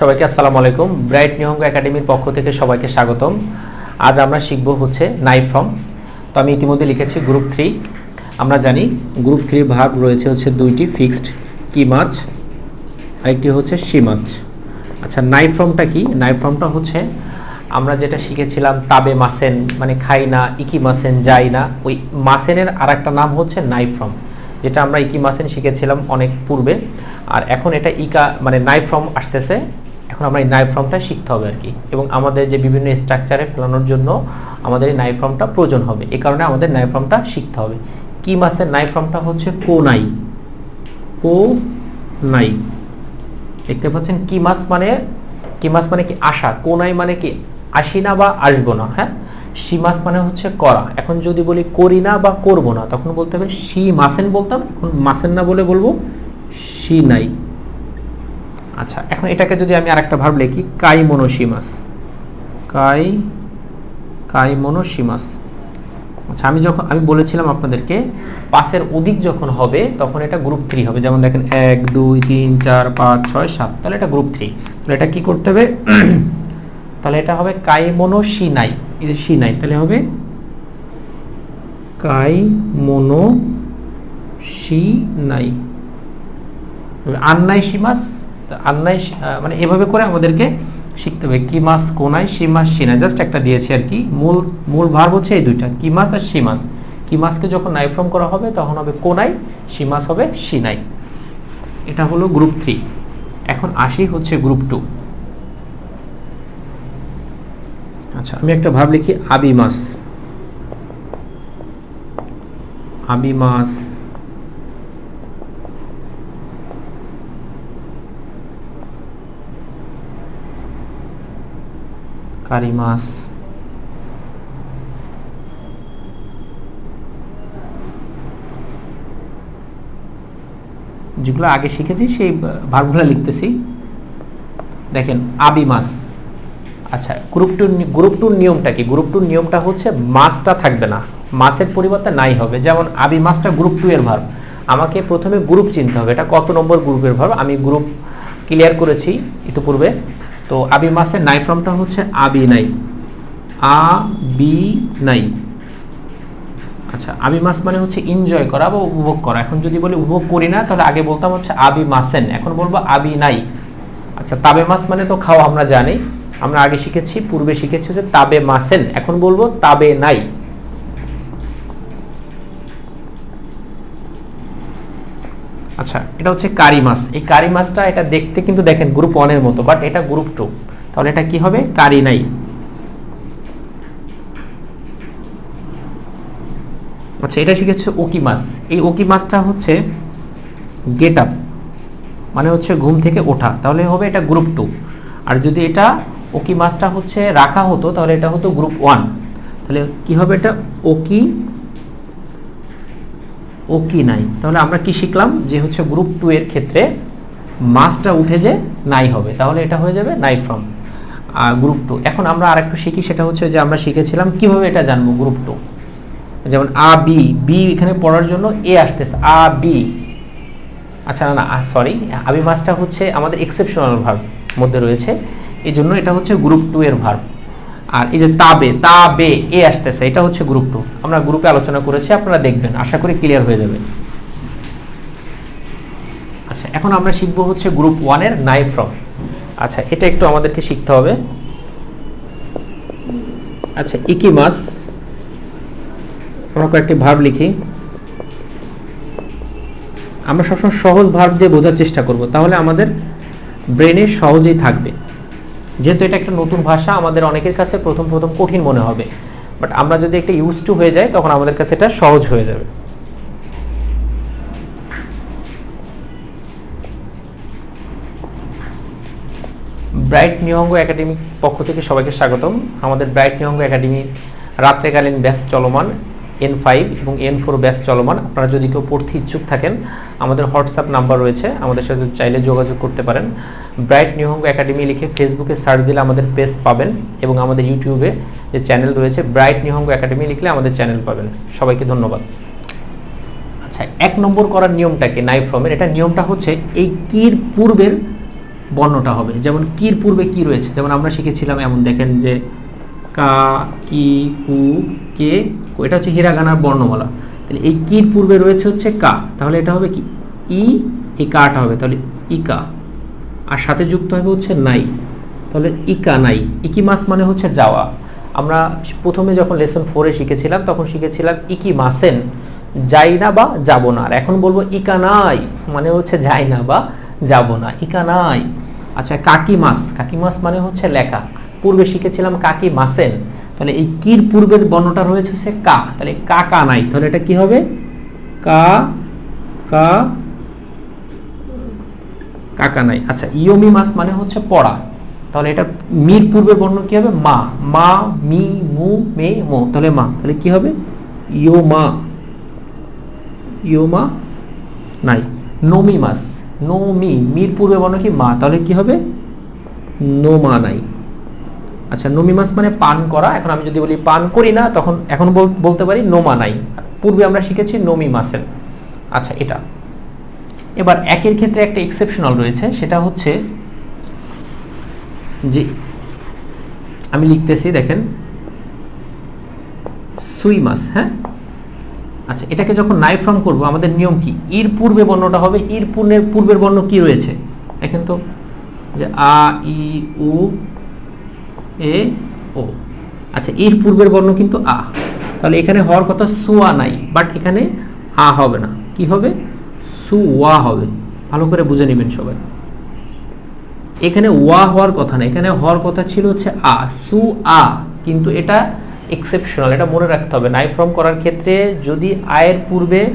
সবাইকে আসসালামু আলাইকুম। ব্রাইট নিহঙ্গ একাডেমির পক্ষ থেকে সবাইকে স্বাগতম। আজ আমরা শিখব হচ্ছে নাইফ ফর্ম। তো আমি ইতিমধ্যে লিখেছি গ্রুপ থ্রি। আমরা জানি গ্রুপ থ্রি ভাগ রয়েছে হচ্ছে দুইটি, ফিক্সড কি মাছ? আরেকটি হচ্ছে সি মাছ। আচ্ছা নাইফ ফর্মটা কি? নাইফ ফর্মটা হচ্ছে আমরা যেটা শিখেছিলাম, তাবে মাসেন মানে খাই না, ইকি মাসেন যাই না। ওই মাসেনের আর একটা নাম হচ্ছে নাইফ ফর্ম। যেটা আমরা ইকি মাসেন শিখেছিলাম অনেক পূর্বে। আর এখন এটা ইকা মানে নাইফ ফর্ম আসতেছে এখন আমরা এই নাইফ ফর্মটা শিখতে হবে আর কি। এবং আমাদের যে বিভিন্ন স্ট্রাকচারে ফেলানোর জন্য আমাদের এই নাইফ ফর্মটা প্রয়োজন হবে। এই কারণে আমাদের নাইফ ফর্মটা শিখতে হবে। কি মাসের নাইফ ফর্মটা হচ্ছে কো নাই কো নাই দেখতে পাচ্ছেন কি মাস মানে? কি মাস মানে কি আশা? কোনাই মানে কি আসি না বা আসব না হ্যাঁ? সি মাস মানে হচ্ছে করা। এখন যদি বলি করি না বা করব না, তখন বলতে হবে সি মাসেন বলতাম, এখন মাসেন না বলে বলব সি নাই। আচ্ছা এখন এটাকে যদি আমি আরেকটা ভাব লিখি কাই মনোসিমাস কাই কাই মনোসিমাস আচ্ছা আমি যখন, আমি বলেছিলাম আপনাদেরকে পাঁচের অধিক যখন হবে, তখন এটা গ্রুপ থ্রি হবে। যেমন দেখেন, এক, দুই, তিন, চার, পাঁচ, ছয়, সাত, তাহলে এটা গ্রুপ থ্রি তাহলে এটা কি করতে হবে? তাহলে এটা হবে কাই মনো সি নাই এই যে সি নাই তাহলে হবে কাই মনো সি নাই আন্নাই সীমাস আন্নাই মানে এভাবে করে আমাদেরকে শিখতে হবে। কি মাস, কোনায় সি মাস সিনা জাস্ট একটা দিয়েছি আর কি। মূল মূল ভার্ব হচ্ছে এই দুইটা। কি মাস আর সি মাস। কি মাসকে যখন নাইফ্রম করা হবে, তখন হবে কোনাই সি মাস হবে সিনাই এটা হলো গ্রুপ থ্রি এখন আসি হচ্ছে গ্রুপ টু আচ্ছা আমি একটা ভাব লিখি আবি মাস। আবি মাস। কারি মাছ যেগুলো আগে শিখেছি, সেই ভার্বগুলো লিখতেছি। দেখেন আবি মাছ আচ্ছা গ্রুপ টু গ্রুপ টুর নিয়মটা কি? গ্রুপ টুর নিয়মটা হচ্ছে মাছটা থাকবে না। মাছের পরিবর্তে নাই হবে। যেমন আবি মাছটা গ্রুপ টু এর ভার্ব আমাকে প্রথমে গ্রুপ চিনতে হবে। এটা কত নম্বর গ্রুপের ভার্ব আমি গ্রুপ ক্লিয়ার করেছি ইতিপূর্বে তো আবি মাসে নাই ফর্মটা হচ্ছে আবি নাই। আ, বি, নাই। আচ্ছা আবি মাস মানে হচ্ছে এনজয় করা বা উপভোগ করা। এখন যদি বলি উপভোগ করি না, তাহলে আগে বলতাম হচ্ছে আবি মাসেন। এখন বলব আবি নাই। আচ্ছা তাবে মাস মানে তো খাওয়া, আমরা জানি। আমরা আগে শিখেছি, পূর্বে শিখেছি যে তাবে মাসেন। এখন বলব তাবে নাই। আচ্ছা এটা হচ্ছে কারি মাছ। এই কারি মাছটা এটা দেখতে কিন্তু দেখেন গ্রুপ ওয়ানের মতো বাট এটা গ্রুপ টু তাহলে এটা কি হবে? কারি নাই। আচ্ছা এটা শিখেছে ওকি মাছ। এই ওকি মাছটা হচ্ছে গেট আপ মানে হচ্ছে ঘুম থেকে ওঠা। তাহলে হবে এটা গ্রুপ টু আর যদি এটা ওকি মাছটা হচ্ছে রাখা হতো, তাহলে এটা হতো গ্রুপ ওয়ান তাহলে কি হবে এটা? ওকি ওকি নাই? তাহলে আমরা কি শিখলাম? যে হচ্ছে গ্রুপ টু এর ক্ষেত্রে মাসটা উঠে যে নাই হবে। তাহলে এটা হয়ে যাবে নাই ফ্রম গ্রুপ টু এখন আমরা আরেকটু শিখি, সেটা হচ্ছে যে আমরা শিখেছিলাম কীভাবে এটা জানব গ্রুপ টু যেমন আ বি বি এখানে পড়ার জন্য এ আসতেছে। আ বি আচ্ছা না না সরি আবি মাসটা হচ্ছে আমাদের এক্সেপশনাল ভার্ব মধ্যে রয়েছে। এই জন্য এটা হচ্ছে গ্রুপ টু এর ভার্ব আর এই যে তাবে তাবে, এ আসতেছে, এটা হচ্ছে গ্রুপ টু আমরা গ্রুপে আলোচনা করেছি, আপনারা দেখবেন, আশা করি ক্লিয়ার হয়ে যাবে। আচ্ছা এখন আমরা শিখব হচ্ছে গ্রুপ ওয়ানের নাই ফ্রম আচ্ছা এটা একটু আমাদেরকে শিখতে হবে। আচ্ছা ইকি মাস আমরা কয়েকটি ভার্ব লিখি। আমরা সবসময় সহজ ভার্ব দিয়ে বোঝার চেষ্টা করব, তাহলে আমাদের ব্রেনে সহজেই থাকবে। যেহেতু এটা একটা নতুন ভাষা, আমাদের অনেকের কাছে প্রথম প্রথম কঠিন মনে হবে। বাট আমরা যদি একটা ইউজ টু হয়ে যাই, তখন আমাদের কাছে এটা সহজ হয়ে যাবে। ব্রাইট নিহঙ্গ একাডেমি পক্ষ থেকে সবাইকে স্বাগতম। আমাদের ব্রাইট নিহঙ্গ একাডেমির রাত্রেকালীন ব্যাচ চলমান এন ফাইভ এবং এন ফোর ব্যাচ চলমান। আপনারা যদি কেউ পড়তে ইচ্ছুক থাকেন, আমাদের হোয়াটসঅ্যাপ নাম্বার রয়েছে। আমাদের সাথে চাইলে যোগাযোগ করতে পারেন। ব্রাইট নিহঙ্গ একাডেমি লিখে ফেসবুকে সার্চ দিলে আমাদের পেজ পাবেন এবং আমাদের ইউটিউবে যে চ্যানেল রয়েছে ব্রাইট নিহঙ্গ একাডেমি লিখলে আমাদের চ্যানেল পাবেন। সবাইকে ধন্যবাদ। আচ্ছা এক নম্বর করার নিয়মটা কি? নাইফ্রমের এটা নিয়মটা হচ্ছে এই কির পূর্বের বর্ণটা হবে। যেমন কির পূর্বে কি রয়েছে? যেমন আমরা শিখেছিলাম এমন, দেখেন যে কা, কি, কু, কে। এটা হচ্ছে হিরাগানার বর্ণমালা। তাহলে এই কির পূর্বে রয়েছে হচ্ছে কা। তাহলে এটা হবে কি? ই, এই কাটা হবে। তাহলে ইকা। আর সাথে যুক্ত হবে হচ্ছে নাই। তাহলে ইকা নাই। ইকি মাস মানে হচ্ছে যাওয়া। আমরা প্রথমে যখন লেসন ফোরে শিখেছিলাম, তখন শিখেছিলাম ইকি মাসেন, যাই না বা যাব না। আর এখন বলব ইকা নাই মানে হচ্ছে যাই না বা যাব না। ইকা নাই। আচ্ছা কাকি মাস কাকি মাস মানে হচ্ছে লেখা। পূর্বে শিখেছিলাম কাকি মাসেন তাহলে এই কির পূর্বের বর্ণটা রয়েছে হচ্ছে কা। তাহলে কাকা নাই, তাহলে এটা কি হবে? কা কা, কাকা নাই। আচ্ছা ইয়মি মাস মানে হচ্ছে পড়া। তাহলে এটা মির পূর্বের বর্ণ কি হবে? মা। মা, মি, মু, মে, মো। তাহলে মা। তাহলে কি হবে? ইয়ো মা ইয়ো মা নাই। নমি মাস। নোমি, মির পূর্বে বর্ণ কি? মা। তাহলে কি হবে? নো মা নাই। আচ্ছা নমি মাস মানে পান করা। এখন আমি যদি বলি পান করি না, তখন এখন বল- বলতে পারি নোমা নাই। পূর্বে আমরা শিখেছি নমি মাসের আচ্ছা এটা। এবার একের ক্ষেত্রে একটা এক্সেপশনাল রয়েছে, সেটা হচ্ছে যে আমি লিখতেছি, দেখেন, সুই মাস হ্যাঁ? আচ্ছা এটাকে যখন নাই ফর্ম করব, আমাদের নিয়ম কি? ইর পূর্বে বর্ণটা হবে, ইর পূর্ণের পূর্বের বর্ণ কি রয়েছে? দেখেন তো, যে আ, ই, উ এ ও। আচ্ছা এর পূর্বের বর্ণ কিন্তু আ। তাহলে এখানে হওয়ার কথা সুয়া নাই বাট এখানে আ হবে না। কি হবে? সুয়া হবে। ভালো করে বুঝে নেবেন সবাই। এখানে ওয়া হওয়ার কথা না এখানে হওয়ার কথা ছিল হচ্ছে আ সু আ কিন্তু এটা এক্সেপশনাল এটা মনে রাখতে হবে। নাই ফর্ম করার ক্ষেত্রে যদি আয়ের পূর্বে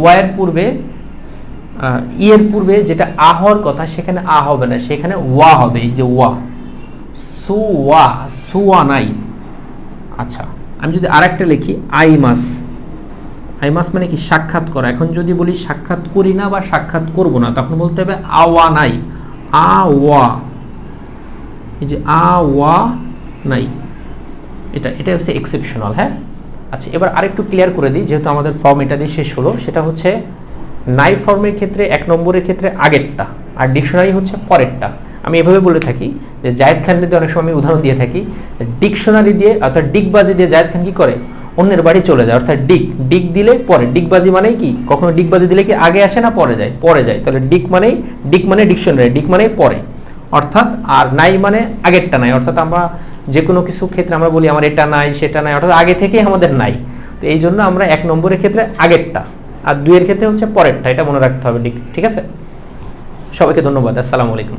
ওয়ার পূর্বে আহ, ই এর পূর্বে যেটা আ হওয়ার কথা সেখানে আ হবে না। সেখানে ওয়া হবে এই যে ওয়া। সুয়া সুয়া নাই। আচ্ছা আমি যদি আরেকটা লিখি আই মাস আই মাস মানে কি? সাক্ষাৎ করা। এখন যদি বলি সাক্ষাৎ করি না বা সাক্ষাৎ করব না, তখন বলতে হবে আওয়া নাই। আ ওয়া এই যে আ ওয়া নাই। এটা এটা হচ্ছে এক্সেপশনাল হ্যাঁ? আচ্ছা এবার আরেকটু ক্লিয়ার করে দিই, যেহেতু আমাদের ফর্ম এটা দিয়ে শেষ হলো, সেটা হচ্ছে নাই ফর্মের ক্ষেত্রে, এক নম্বরের ক্ষেত্রে আগেরটা, আর ডিকশনারি হচ্ছে পরেরটা। আমি এভাবে বলে থাকি যে জায়েদ খান দিয়ে অনেক সময় উদাহরণ দিয়ে থাকি ডিকশনারি দিয়ে অর্থাৎ ডিগবাজি দিয়ে জায়েদ খান কি করে? অন্যের বাড়ি চলে যায়, অর্থাৎ ডিক ডিক দিলে পরে ডিগবাজি মানেই কি? কখনো ডিগবাজি দিলে কি আগে আসে না পরে যায়? পরে যায়। তাহলে ডিক মানেই, ডিক মানে ডিকশনারি, ডিক মানে পরে। অর্থাৎ আর নাই মানে আগেরটা নাই। অর্থাৎ আমরা যে কোনো কিছু ক্ষেত্রে আমরা বলি আমার এটা নাই, সেটা নাই, অর্থাৎ আগে থেকেই আমাদের নাই। তো এই জন্য আমরা এক নম্বরের ক্ষেত্রে আগেরটা আর দুইয়ের ক্ষেত্রে হচ্ছে পরেরটা। এটা মনে রাখতে হবে ঠিক আছে? সবাইকে ধন্যবাদ। আসসালামু আলাইকুম।